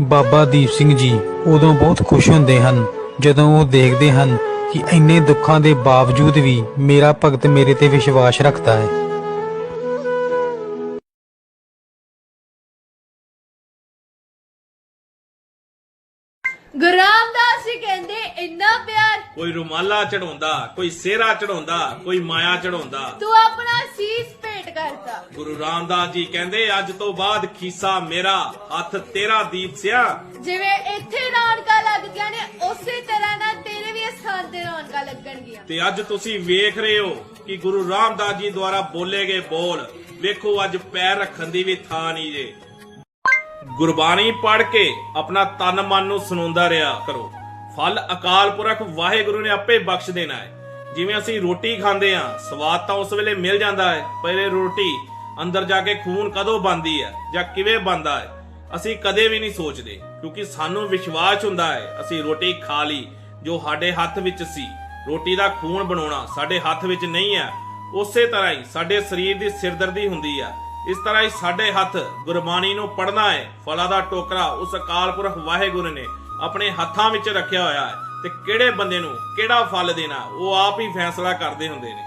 ਬਾਬਾ ਦੀਪ ਸਿੰਘ ਜੀ ਉਦੋਂ ਬਹੁਤ ਖੁਸ਼ ਹੁੰਦੇ ਹਨ ਜਦੋਂ ਉਹ ਦੇਖਦੇ ਹਨ ਕਿ ਇੰਨੇ ਦੁੱਖਾਂ ਦੇ ਬਾਵਜੂਦ ਵੀ ਮੇਰਾ ਭਗਤ ਮੇਰੇ ਤੇ ਵਿਸ਼ਵਾਸ ਰੱਖਦਾ ਹੈ। ਗੁਰੂ ਰਾਮਦਾਸ ਜੀ ਕਹਿੰਦੇ ਇੰਨਾ ਪਿਆਰ ਕੋਈ ਰੁਮਾਲਾ ਚੜਾਉਂਦਾ ਕੋਈ ਸਿਹਰਾ ਚੜਾਉਂਦਾ ਕੋਈ ਮਾਇਆ ਚੜਾਉਂਦਾ ਤੂੰ ਆਪਣਾ ਸੀਸ ਕਰਤਾ। ਗੁਰੂ ਰਾਮਦਾਸ ਜੀ ਕਹਿੰਦੇ ਅੱਜ ਤੋਂ ਬਾਅਦ ਖੀਸਾ ਮੇਰਾ ਹੱਥ ਤੇਰਾ ਦੀਪ ਸਿਆ। ਜਿਵੇਂ ਇੱਥੇ ਰੌਣਕਾਂ ਲੱਗਦੀਆਂ ਨੇ ਉਸੇ ਤਰ੍ਹਾਂ ਨਾਲ ਤੇਰੇ ਵੀ ਸਥਾਨ ਤੇ ਰੌਣਕਾਂ ਲੱਗਣਗੀਆਂ। ਤੇ ਅੱਜ ਤੁਸੀਂ ਵੇਖ ਰਹੇ ਹੋ ਕਿ ਗੁਰੂ ਰਾਮਦਾਸ ਜੀ ਦੁਆਰਾ ਬੋਲੇ ਗਏ ਬੋਲ। ਵੇਖੋ ਅੱਜ ਪੈਰ ਰੱਖਣ ਦੀ ਵੀ ਥਾਂ ਨਹੀਂ ਜੇ। ਗੁਰਬਾਣੀ ਪੜ੍ਹ ਕੇ ਆਪਣਾ ਤਨ ਮਨ ਨੂੰ ਸੁਣਾਉਂਦਾ ਰਿਹਾ ਕਰੋ। ਫਲ ਅਕਾਲ ਪੁਰਖ ਵਾਹਿਗੁਰੂ ਨੇ ਆਪੇ ਬਖਸ਼ ਦੇਣਾ ਹੈ। ਜਿਵੇਂ ਅਸੀਂ ਰੋਟੀ ਖਾਂਦੇ ਆ ਸਵਾਦ ਤਾਂ ਉਸ ਵੇਲੇ ਮਿਲ ਜਾਂਦਾ ਹੈ, ਪਰ ਇਹ ਰੋਟੀ ਅੰਦਰ ਜਾ ਕੇ ਖੂਨ ਕਦੋਂ ਬਣਦੀ ਹੈ ਜਾਂ ਕਿਵੇਂ ਬਣਦਾ ਹੈ, ਅਸੀਂ ਕਦੇ ਵੀ ਨਹੀਂ ਸੋਚਦੇ, ਕਿਉਂਕਿ ਸਾਨੂੰ ਵਿਸ਼ਵਾਸ ਹੁੰਦਾ ਹੈ, ਅਸੀਂ ਰੋਟੀ ਖਾ ਲਈ ਜੋ ਸਾਡੇ ਹੱਥ ਵਿੱਚ ਸੀ। ਰੋਟੀ ਦਾ ਖੂਨ ਬਣਾਉਣਾ ਸਾਡੇ ਹੱਥ ਵਿੱਚ ਨਹੀਂ ਹੈ, ਉਸੇ ਤਰ੍ਹਾਂ ਹੀ ਸਾਡੇ ਸਰੀਰ ਦੀ ਸਿਰਦਰਦੀ ਹੁੰਦੀ ਹੈ। ਇਸ ਤਰ੍ਹਾਂ ਹੀ ਸਾਡੇ ਹੱਥ ਗੁਰਬਾਣੀ ਨੂੰ ਪੜਨਾ ਹੈ, ਫਲਾ ਦਾ ਟੋਕਰਾ ਉਸ ਅਕਾਲ ਪੁਰਖ ਵਾਹਿਗੁਰੂ ਨੇ ਆਪਣੇ ਹੱਥਾਂ ਵਿੱਚ ਰੱਖਿਆ ਹੋਇਆ ਹੈ। ਤੇ ਕਿਹੜੇ ਬੰਦੇ ਨੂੰ ਕਿਹੜਾ ਫਲ ਦੇਣਾ ਉਹ ਆਪ ਹੀ ਫੈਸਲਾ ਕਰਦੇ ਹੁੰਦੇ ਨੇ।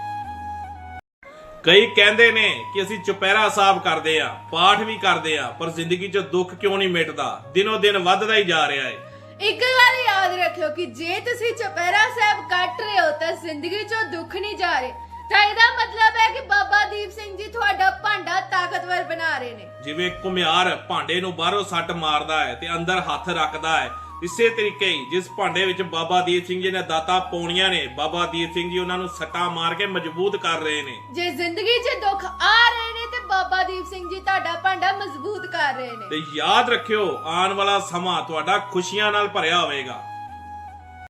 ਕਈ ਕਹਿੰਦੇ ਨੇ ਕਿ ਅਸੀਂ ਚੁਪਹਿਰਾ ਸਾਹਿਬ ਕਰਦੇ ਆ ਪਾਠ ਵੀ ਕਰਦੇ ਆ ਪਰ ਜ਼ਿੰਦਗੀ 'ਚ ਦੁੱਖ ਕਿਉਂ ਨਹੀਂ ਮਿਟਦਾ? ਦਿਨੋ ਦਿਨ ਵੱਧਦਾ ਹੀ ਜਾ ਰਿਹਾ ਹੈ। ਇੱਕ ਗੱਲ ਯਾਦ ਰੱਖਿਓ ਕਿ ਜੇ ਤੁਸੀਂ ਚੁਪਹਿਰਾ ਸਾਹਿਬ ਕੱਟ ਰਹੇ ਹੋ ਤਾਂ ਜ਼ਿੰਦਗੀ 'ਚੋਂ ਦੁੱਖ ਨਹੀਂ ਜਾ ਰਹੇ। ਤਾਂ ਇਹਦਾ ਮਤਲਬ ਹੈ ਕਿ ਬਾਬਾ ਦੀਪ ਸਿੰਘ ਜੀ ਤੁਹਾਡਾ ਭਾਂਡਾ ਤਾਕਤਵਰ ਬਣਾ ਰਹੇ ਨੇ। ਜਿਵੇਂ ਕੁਮਿਆਰ ਭਾਂਡੇ ਨੂੰ ਬਾਹਰੋਂ ਸੱਟ ਮਾਰਦਾ ਹੈ ਤੇ ਅੰਦਰ ਹੱਥ ਰੱਖਦਾ ਹੈ ਇਸੇ ਤਰੀਕੇ ਹੀ ਜਿਸ ਭਾਂਡੇ ਵਿੱਚ ਬਾਬਾ ਦੀਪ ਸਿੰਘ ਜੀ ਨੇ ਦਾਤਾ ਪਾਉਣੀਆਂ ਨੇ ਬਾਬਾ ਦੀਪ ਸਿੰਘ ਜੀ ਉਹਨਾਂ ਨੂੰ ਸੱਟਾਂ ਮਾਰ ਕੇ ਮਜ਼ਬੂਤ ਕਰ ਰਹੇ ਨੇ। ਜੇ ਜ਼ਿੰਦਗੀ 'ਚ ਦੁੱਖ ਆ ਰਹੇ ਨੇ ਤੇ ਬਾਬਾ ਦੀਪ ਸਿੰਘ ਜੀ ਤੁਹਾਡਾ ਭਾਂਡਾ ਮਜ਼ਬੂਤ ਕਰ ਰਹੇ ਨੇ। ਤੇ ਯਾਦ ਰੱਖਿਓ ਆਉਣ ਵਾਲਾ ਸਮਾਂ ਤੁਹਾਡਾ ਖੁਸ਼ੀਆਂ ਨਾਲ ਭਰਿਆ ਹੋਵੇਗਾ।